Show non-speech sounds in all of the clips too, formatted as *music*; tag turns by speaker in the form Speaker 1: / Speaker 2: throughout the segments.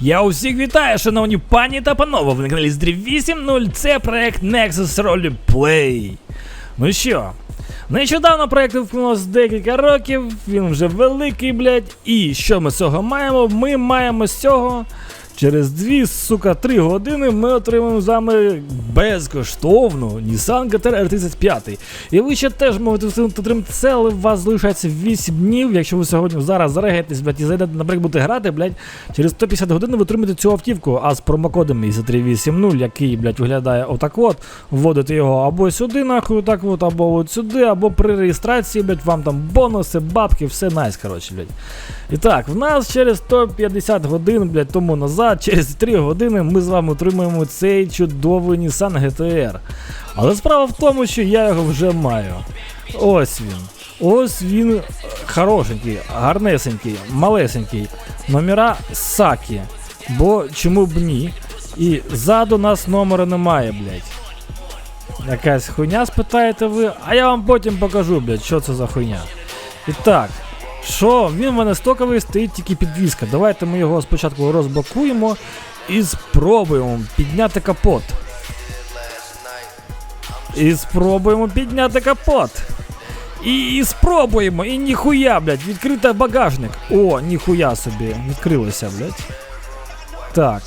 Speaker 1: Я усіх вітаю, шановні пані та панове. Ви на каналі Здрів 8.0. Це проект Nexus Roleplay. Ну що, нещодавно проект вимкнулося декілька років, він вже великий, блядь. І що ми з цього маємо? Ми маємо з цього. Через дві, сука, три години ми отримаємо з вами безкоштовну Nissan GTR R35. І ви ще теж можете встигнути отримати це, але у вас залишається 8 днів. Якщо ви сьогодні зараз зарегаєтесь, блядь, і зайдете, наприклад, будете грати, блядь, через 150 годин ви отримаєте цю автівку, а з промокодом ISA380, який, блядь, виглядає отак от, вводите його або сюди, нахуй, так от, або от сюди, або при реєстрації, блядь, вам там бонуси, бабки, все найс, коротше, блядь. І так, в нас через 150 годин, блядь, тому назад, через 3 години ми з вами отримаємо цей чудовий Nissan GTR. Але справа в тому, що я його вже маю. Ось він. Ось він е, хорошенький, гарнесенький, малесенький. Номера Сакі. Бо чому б ні? І ззаду нас номера немає, блядь. Якась хуйня спитаєте ви, а я вам потім покажу, блядь, що це за хуйня. І так, що, він в мене стоковий, стоїть тільки підвіска. Давайте ми його спочатку розблокуємо і спробуємо підняти капот. І спробуємо підняти капот. І, і спробуємо, і ніхуя, блядь, відкрити багажник. О, ніхуя собі, відкрилося, блядь. Так.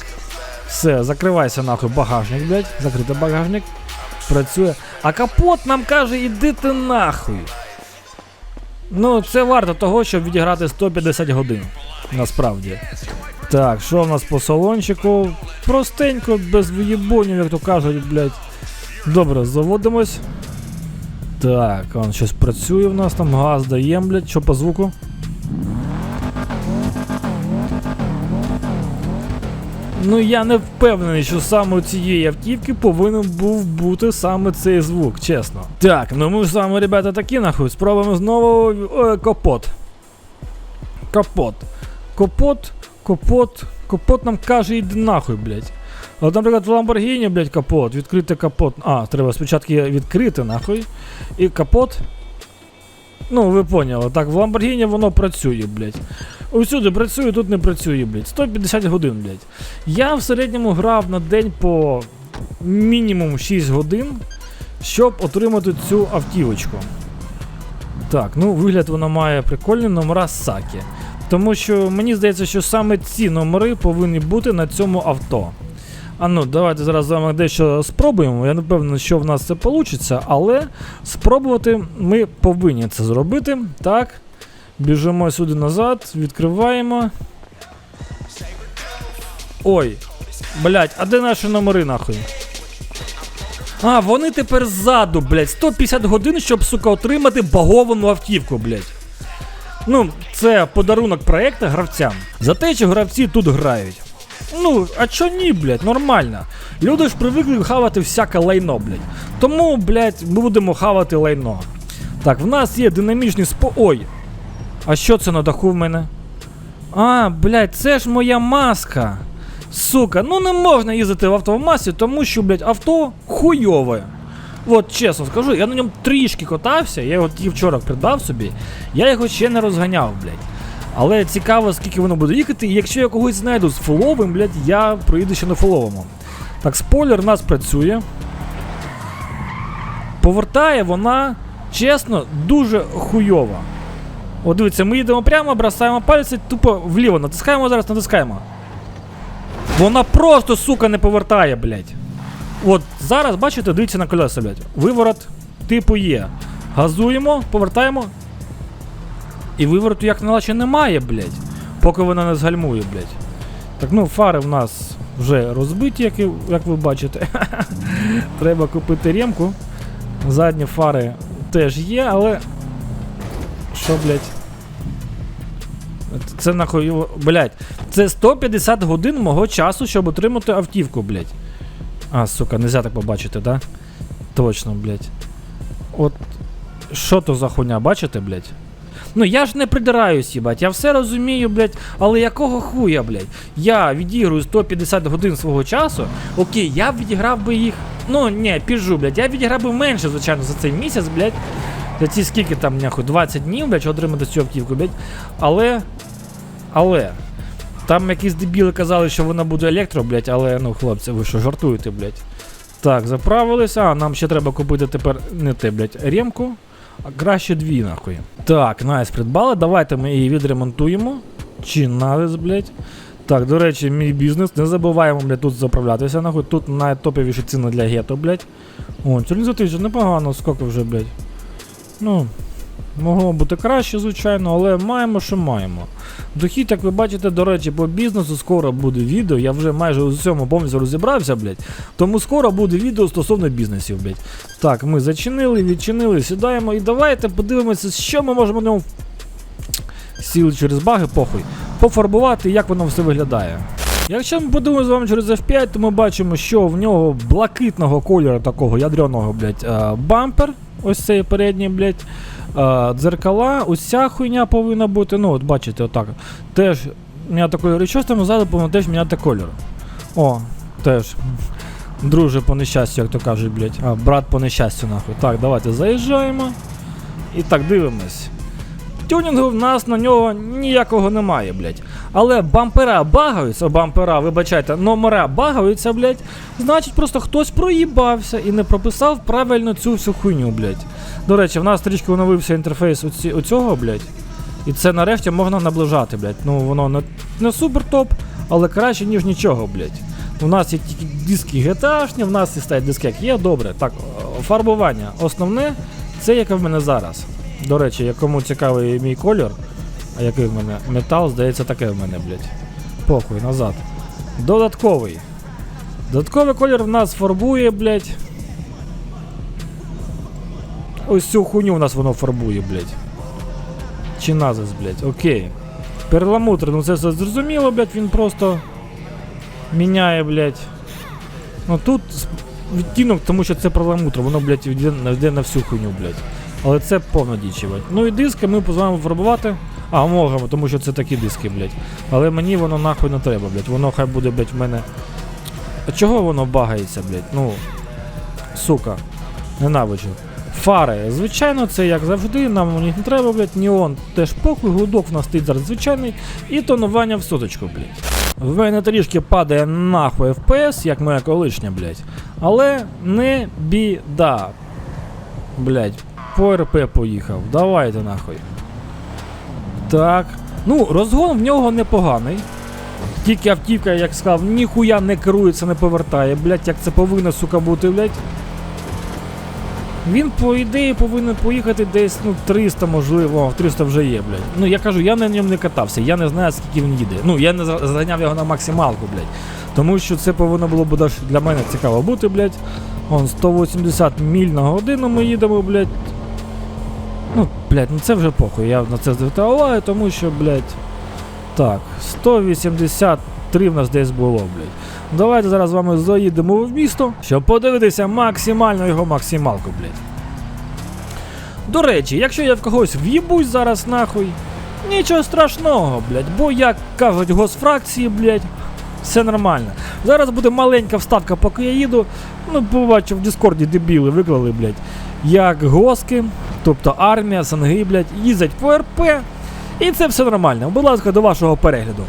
Speaker 1: Все, закривайся нахуй багажник, блядь. Закрити багажник. Працює. А капот нам каже, іди ти нахуй. Ну, це варто того, щоб відіграти 150 годин. Насправді. Так, що в нас по салончику? Простенько, без виєбонів, як то кажуть, блядь. Добре, заводимось. Так, он щось працює в нас там, газ даєм, блядь, що по звуку? Ну я не впевнений, що саме у цієї автівки повинен був бути саме цей звук, чесно. Так, ну ми ж вами, ребята, такі нахуй. Спробуємо знову Ой, капот. Капот. Капот, капот, капот нам каже, іди нахуй, блядь. От, наприклад, в Lamborghini, блядь, капот, відкрити капот. А, треба спочатку відкрити, нахуй. І капот. Ну, ви поняли, так, в Lamborghini воно працює, блядь. Усюди працює, тут не працює, блядь. 150 годин, блядь. Я в середньому грав на день по мінімум 6 годин, щоб отримати цю автівочку. Так, ну вигляд вона має прикольні номера Сакі. Тому що мені здається, що саме ці номери повинні бути на цьому авто. А ну, давайте зараз з вами дещо спробуємо. Я не впевнений, що в нас це вийде, але спробувати ми повинні це зробити. Так. Біжимо сюди назад, відкриваємо. Ой. Блять, а де наші номери нахуй? А, вони тепер ззаду, блять. 150 годин, щоб, сука, отримати баговану автівку, блять. Ну, це подарунок проекту гравцям. За те, що гравці тут грають. Ну, а чо ні, блядь, нормально. Люди ж привикли хавати всяке лайно, блядь. Тому, блядь, ми будемо хавати лайно. Так, в нас є динамічний спо. Ой. А що це на даху в мене? А, блядь, це ж моя маска. Сука, ну не можна їздити в автомасі, тому що, блядь, авто хуйове. От чесно скажу, я на ньому трішки катався, я його вчора придбав собі, я його ще не розганяв, блядь. Але цікаво, скільки воно буде їхати, і якщо я когось знайду з фуловим, блядь, я проїду ще на фуловому. Так, спойлер нас працює. Повертає вона, чесно, дуже хуйова. О, дивіться, ми їдемо прямо, бросаємо пальці, тупо вліво натискаємо зараз, натискаємо. Вона просто, сука, не повертає, блядь. От зараз, бачите, дивіться на колеса, блядь. Виворот, типу є. Газуємо, повертаємо. І вивороту як наче немає, блядь. Поки вона не згальмує, блядь. Так, ну, фари в нас вже розбиті, як, як ви бачите. *laughs* Треба купити ремку. Задні фари теж є, але. Що, блядь? Це нахуй, блядь. Це 150 годин мого часу, щоб отримати автівку, блядь. А, сука, нельзя так побачити, да? Точно, блядь. От. Що то за хуйня, бачите, блядь? Ну я ж не придираюсь, їбать, я все розумію, блядь, але якого хуя, блядь? Я відіграю 150 годин свого часу. Окей, я відіграв би їх. Ну, ні, піджу, блядь, я відіграв би менше, звичайно, за цей місяць, блядь. За ці скільки там, няхуй, 20 днів, блядь, отримати цю автівку, блядь. Але. Але. Там якісь дебіли казали, що вона буде електро, блядь, але ну, хлопці, ви що жартуєте, блядь. Так, заправилися. А, нам ще треба купити тепер не те, блядь, ремку, а краще дві, нахуй. Так, найс, придбали. Давайте ми її відремонтуємо. Чи надо, блядь. Так, до речі, мій бізнес. Не забуваємо, блядь, тут заправлятися, нахуй. Тут найтоповіші ціни для гетто, блядь. О, тюрнізатися непогано, скільки вже, блядь. Ну, могло бути краще, звичайно, але маємо, що маємо. Дохід, як ви бачите, до речі, по бізнесу скоро буде відео. Я вже майже у всьому повністю розібрався, блядь. Тому скоро буде відео стосовно бізнесів, блядь. Так, ми зачинили, відчинили, сідаємо і давайте подивимося, що ми можемо ньому сіли через баги, похуй, пофарбувати, як воно все виглядає. Якщо ми подивимося з вами через F5, то ми бачимо, що в нього блакитного кольору такого ядреного, блядь, е, бампер. Ось цей передній, блядь. е, Дзеркала, уся хуйня повинна бути. Ну, от бачите, отак. Теж міняти кольор. І що там ззаду повинно теж міняти кольор. О, теж. Друже по нещастю, як то кажуть, блядь. А, брат по нещастю, нахуй. Так, давайте заїжджаємо. І так, дивимось. Тюнінгу в нас на нього ніякого немає, блядь. Але бампера багаються, бампера, вибачайте, номера багаються, блядь. Значить, просто хтось проїбався і не прописав правильно цю всю хуйню, блядь. До речі, в нас трішки оновився інтерфейс у, ці, у цього, блядь. І це нарешті можна наближати, блядь. Ну, воно не, не супер топ, але краще, ніж нічого, блядь. У нас є тільки диски GTA, в нас і стоять диски, як є, добре. Так, фарбування. Основне, це яке в мене зараз. До речі, якому цікавий мій колір, а який в мене метал, здається, таке в мене, блядь. Похуй, назад. Додатковий. Додатковий колір в нас фарбує, блядь. Ось цю хуйню в нас воно фарбує, блядь. Чи назис, блядь, окей. Перламутр, ну це все зрозуміло, блядь, він просто міняє, блядь. Ну тут відтінок, тому що це перламутр, воно, блядь, йде, на- всю хуйню, блядь. Але це повна діч, блядь. Ну і диски ми познаємо фарбувати. А, можемо, тому що це такі диски, блядь. Але мені воно нахуй не треба, блядь. Воно хай буде, блядь, в мене. А чого воно багається, блядь? Ну. Сука. Ненавиджу. Фари. Звичайно, це як завжди, нам їх не треба, блядь. Неон теж похуй, гудок в нас стоїть зараз звичайний. І тонування в соточку, блядь. В мене трішки падає нахуй FPS, як моя колишня, блядь. Але не біда. Блядь, по РП поїхав. Давайте нахуй. Так. Ну, розгон в нього непоганий. Тільки автівка, як сказав, ніхуя не керується, не повертає, блядь, як це повинно, сука, бути, блядь. Він, по ідеї, повинен поїхати десь, ну, 300, можливо, О, 300 вже є, блядь. Ну, я кажу, я на ньому не катався, я не знаю, скільки він їде. Ну, я не заганяв його на максималку, блядь. Тому що це повинно було б для мене цікаво бути, блядь. Он 180 міль на годину ми їдемо, блядь. Блядь, ну це вже похуй. Я на це звертав увагу, тому що, блядь. Так, 183 в нас десь було, блядь. Давайте зараз з вами заїдемо в місто, щоб подивитися максимально його максималку, блядь. До речі, якщо я в когось в'їбусь зараз нахуй, нічого страшного, блядь, бо як кажуть госфракції, блядь, все нормально. Зараз буде маленька вставка, поки я їду. Ну, побачив в Діскорді дебіли виклали, блядь. Як госки, тобто армія, санги, блядь, їздять по РП. І це все нормально. Будь ласка, до вашого перегляду.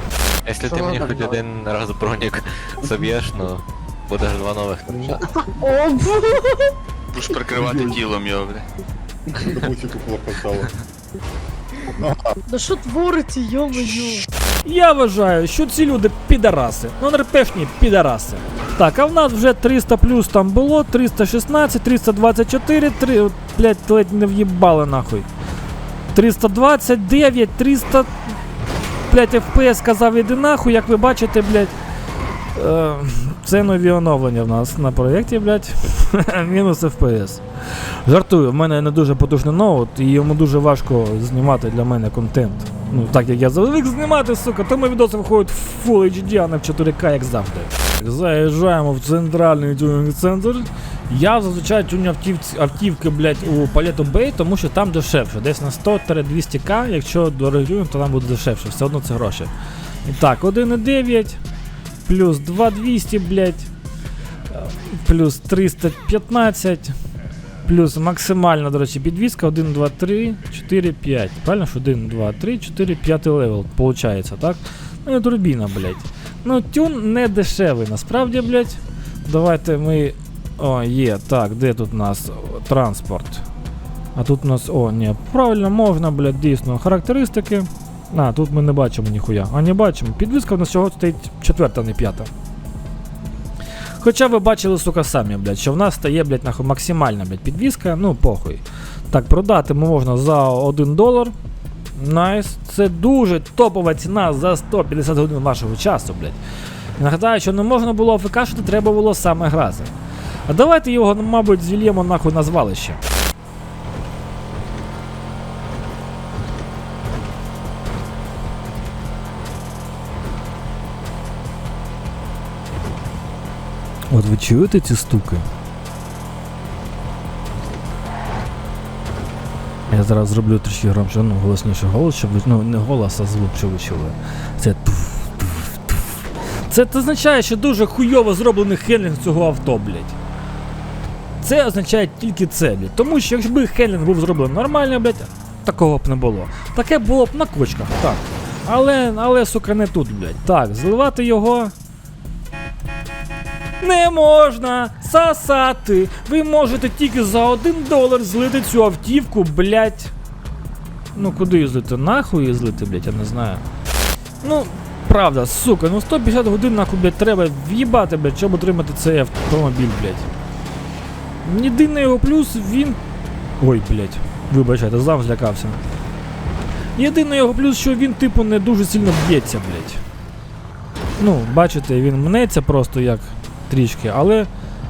Speaker 2: Если
Speaker 3: Что
Speaker 2: ты мне
Speaker 3: надо
Speaker 2: хоть
Speaker 3: было?
Speaker 2: один раз броник собьешь, ну будеш два нових торчати.
Speaker 4: Будеш прикривати тілом його, бля.
Speaker 3: Мусику плохо стало.
Speaker 5: Да що твориться, йо-моє?
Speaker 1: Я вважаю, що ці люди підараси. Ну, РПшні підараси. Так, а в нас вже 300 плюс там було, 316, 324, 3, блядь, ледь не в'їбали нахуй. 329, 300, блядь, FPS сказав іди нахуй, як ви бачите, блядь. Е, це нові оновлення в нас на проєкті, блядь. *laughs* Мінус FPS. Жартую, в мене не дуже потужний ноут, і йому дуже важко знімати для мене контент. Ну, так як я звик знімати, сука, тому відоси виходять в Full HD, а не в 4К, як завжди. Заїжджаємо в центральний тюнінг центр. Я зазвичай тюню автівки, блядь, у Paleto Bay, тому що там дешевше. Десь на 100-200к, якщо дорогий, то там буде дешевше, все одно це гроші. І так, 1,9 плюс 2200, блядь, плюс 315. Плюс максимальна, до речі, підвізка 1, 2, 3, 4, 5. Правильно ж 1, 2, 3, 4, 5 левел, получається, так? Ну, турбіна, блядь. Ну, тюн не дешевий, насправді, блядь. Давайте ми. О, є. Так, де тут у нас транспорт? А тут у нас. О, ні, правильно, можна, блядь, дійсно. Характеристики. А, тут ми не бачимо ніхуя. А не бачимо. Підвіска в нас всього стоїть четверта, не п'ята. Хоча ви бачили, сука, самі, блядь, що в нас стає, блядь, нахуй максимальна, блядь, підвіска, ну похуй. Так, продати можна за 1 долар. Найс. Це дуже топова ціна за 150 годин вашого часу, блядь. Нагадаю, що не можна було АФКшити, треба було саме грати. А давайте його, мабуть, зільємо нахуй на звалище. От ви чуєте ці стуки? Я зараз зроблю трішки громче, ну, голосніше голос, щоб ви, ну, не голос, а звук, щоб ви чули. Це туф. Це означає, що дуже хуйово зроблений хендлінг цього авто, блядь. Це означає тільки це, блядь. Тому що якби хендлінг був зроблений нормально, блядь, такого б не було. Таке було б на кочках, так. Але, але, сука, не тут, блядь. Так, зливати його. Не можна сасати. Ви можете тільки за один долар злити цю автівку, блять. Ну куди її злити? Нахуй її злити, блять, я не знаю. Ну, правда, сука, ну 150 годин нахуй, блять, треба в'їбати, блять, щоб отримати цей автомобіль, блять. Єдиний його плюс він. Ой, блять, вибачайте, зам злякався. Єдиний його плюс, що він, типу, не дуже сильно б'ється, блять. Ну, бачите, він мнеться просто як трішки, але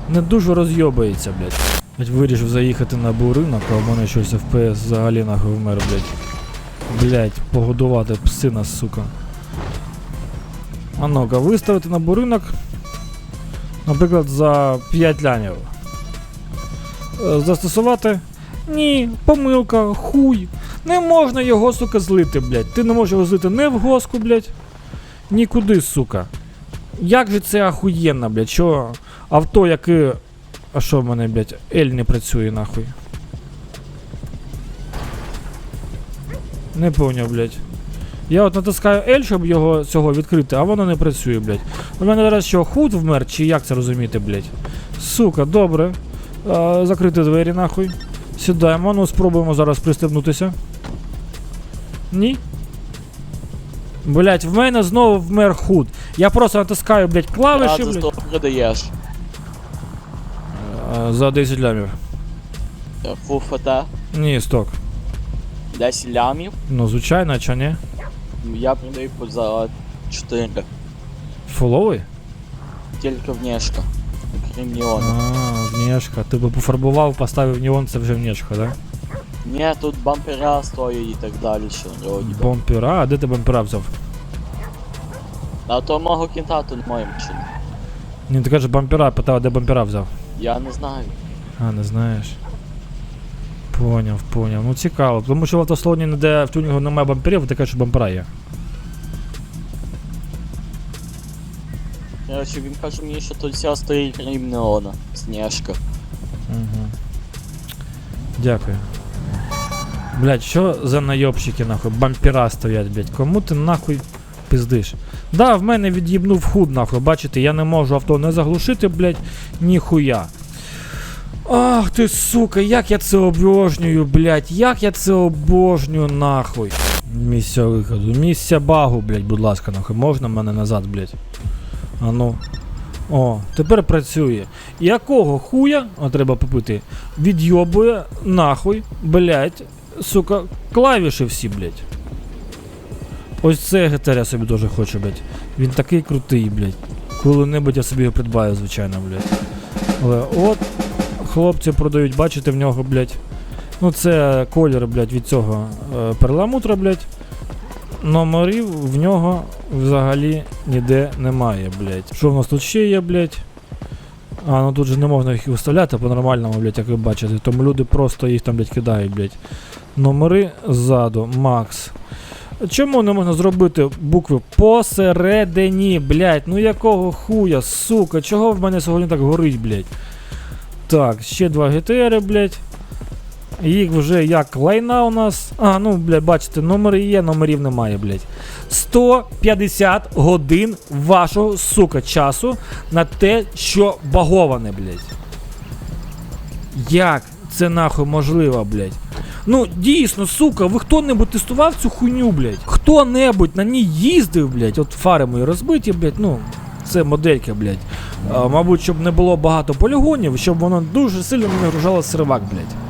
Speaker 1: не дуже розйобається, блядь. Вирішив заїхати на буринок, а в мене щось FPS взагалі нахуй вмер, блядь. Блядь, погодувати псина, сука. А ну-ка, виставити на буринок. Наприклад, за 5 лянів. Е, Застосувати. Ні, помилка, хуй. Не можна його, сука, злити, блядь. Ти не можеш його злити не в госку, блядь. Нікуди, сука. Як же це ахуєнно, блядь, що авто, яке. А що в мене, блядь, L не працює нахуй. Не поняв, блядь. Я от натискаю L, щоб його цього відкрити, а воно не працює, блядь. У мене зараз що, худ вмер, чи як це розуміти, блядь? Сука, добре. А, закрити двері нахуй. Сідаємо, ну спробуємо зараз пристебнутися. Ні? Блять, в мене знову вмер худ. Я просто натискаю, блять, клавиші,
Speaker 3: Рад за
Speaker 1: блять.
Speaker 3: що продаєш.
Speaker 1: А, За 10 лямів.
Speaker 3: Фу ФТ,
Speaker 1: Ні, сток.
Speaker 3: 10 лямів.
Speaker 1: Ну, звичайно, чи ні?
Speaker 3: Я продаю по за 4.
Speaker 1: Фуловий?
Speaker 3: Тільки внешка. Крім неону.
Speaker 1: А, внешка. Ти би пофарбував, поставив неон, це вже внешка, да?
Speaker 3: Ні, тут бампера стоять і так далі, що вроді. би.
Speaker 1: Бомпера, а де ти бомпера взяв?
Speaker 3: А то мого кінта тут немає машини.
Speaker 1: Ні, ти кажеш бампера, питав, де бампера взяв.
Speaker 3: Я не знаю.
Speaker 1: А, не знаєш. Поняв, поняв. Ну цікаво, тому що в автослоні ніде в тюнінгу немає бамперів, ти кажеш, що бампера є.
Speaker 3: Короче, він каже мені, що тут все стоїть крім неона. Снежка.
Speaker 1: Угу. Дякую. Блять, що за найобщики нахуй? Бампера стоять, блять. Кому ти нахуй пиздиш? Да, в мене від'їбнув худ нахуй. Бачите, я не можу авто не заглушити, блять, ніхуя. Ах ти сука, як я це обожнюю, блять, як я це обожнюю нахуй. Місця виходу, місця багу, блять, будь ласка, нахуй. Можна мене назад, блять? А ну. О, тепер працює. Якого хуя, а треба попити, відйобує нахуй, блять, сука, клавіші всі, блять. Ось це я собі дуже хочу, блять. Він такий крутий, блять. Коли-небудь я собі його придбаю, звичайно, блять. Але от хлопці продають, бачите в нього, блять. Ну це колір, блять, від цього е, перламутра, блять. Номерів в нього взагалі ніде немає, блять. Що в нас тут ще є, блять? А, ну тут же не можна їх виставляти по-нормальному, блять, як ви бачите. Тому люди просто їх там, блять, кидають, блять. Номери ззаду, Макс. Чому не можна зробити букви посередині, блять? Ну якого хуя, сука, чого в мене сьогодні так горить, блять? Так, ще два ГТР, блять. Їх вже як лайна у нас. А, ну, блядь, бачите, номери є, номерів немає, блядь. 150 годин вашого, сука, часу на те, що баговане, блядь. Як це нахуй можливо, блядь? Ну, дійсно, сука, ви хто-небудь тестував цю хуйню, блядь? Хто-небудь на ній їздив, блядь? От фари мої розбиті, блядь, ну, це моделька, блядь. А, мабуть, щоб не було багато полігонів, щоб воно дуже сильно не нагружало сервак, блядь.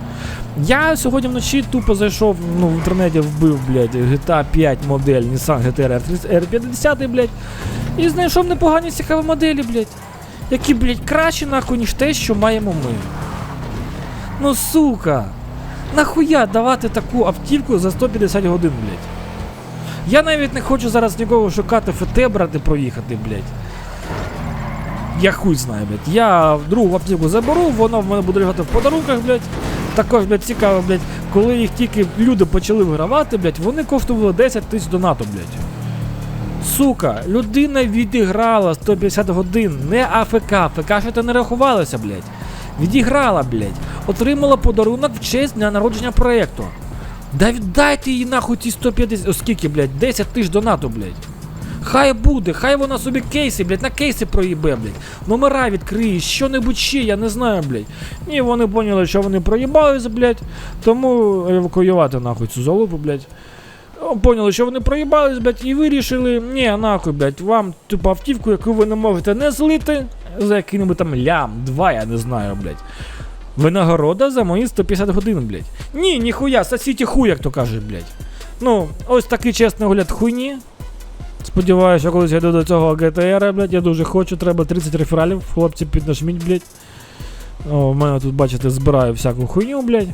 Speaker 1: Я сьогодні вночі тупо зайшов, ну, в інтернеті вбив, блядь, GTA 5 модель Nissan GTR R50, блядь, і знайшов непогані цікаві моделі, блядь. Які, блядь, краще нахуй, ніж те, що маємо ми. Ну сука. Нахуя давати таку автівку за 150 годин, блядь? Я навіть не хочу зараз нікого шукати ФТ брати проїхати, блядь. Я хуй знаю, блядь. Я другу автівку заберу, вона в мене буде лежати в подарунках, блядь. Також, блядь, цікаво, блядь, коли їх тільки люди почали вигравати, блядь, вони коштували 10 тисяч донату, блядь. Сука, людина відіграла 150 годин, не АФК, АФК ще то не рахувалося, блядь. Відіграла, блядь. Отримала подарунок в честь дня народження проєкту. Да віддайте їй нахуй ті 150, о, скільки, блядь, 10 тисяч донату, блядь. Хай буде, хай вона собі кейси, блядь, на кейси проїбе, блядь. Номера відкриє, що-небудь ще, я не знаю, блядь. Ні, вони поняли, що вони проїбались, блядь. Тому евакуювати нахуй цю залупу, блядь. Поняли, що вони проїбались, блядь, і вирішили, ні, нахуй, блядь, вам типу автівку, яку ви не можете не злити, за який-небудь там лям, два, я не знаю, блядь. Винагорода за мої 150 годин, блядь. Ні, ніхуя, сосіть хуй, як то кажуть, блядь. Ну, ось такий чесний огляд хуйні. Сподіваюся, що колись я йду до цього GTR, блядь, я дуже хочу, треба 30 рефералів, хлопці піднажміть, блядь. О, в мене тут, бачите, збираю всяку хуйню, блядь.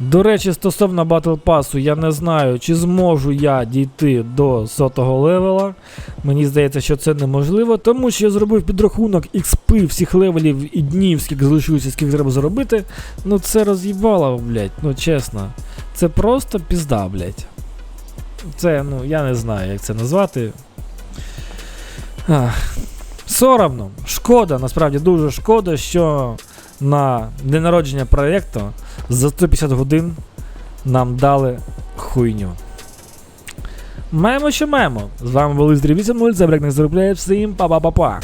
Speaker 1: До речі, стосовно Battle Pass, я не знаю, чи зможу я дійти до сотого левела. Мені здається, що це неможливо, тому що я зробив підрахунок XP всіх левелів і днів, скільки залишилося, скільки треба заробити. Ну це роз'їбало, блядь, ну чесно. Це просто пізда, блядь. Це, ну, я не знаю, як це назвати. Ах. Соромно. Шкода, насправді дуже шкода, що на день народження проєкту за 150 годин нам дали хуйню. Маємо, що маємо. З вами були Здрі 8.0, це Брек не заробляє всім па-па-па-па.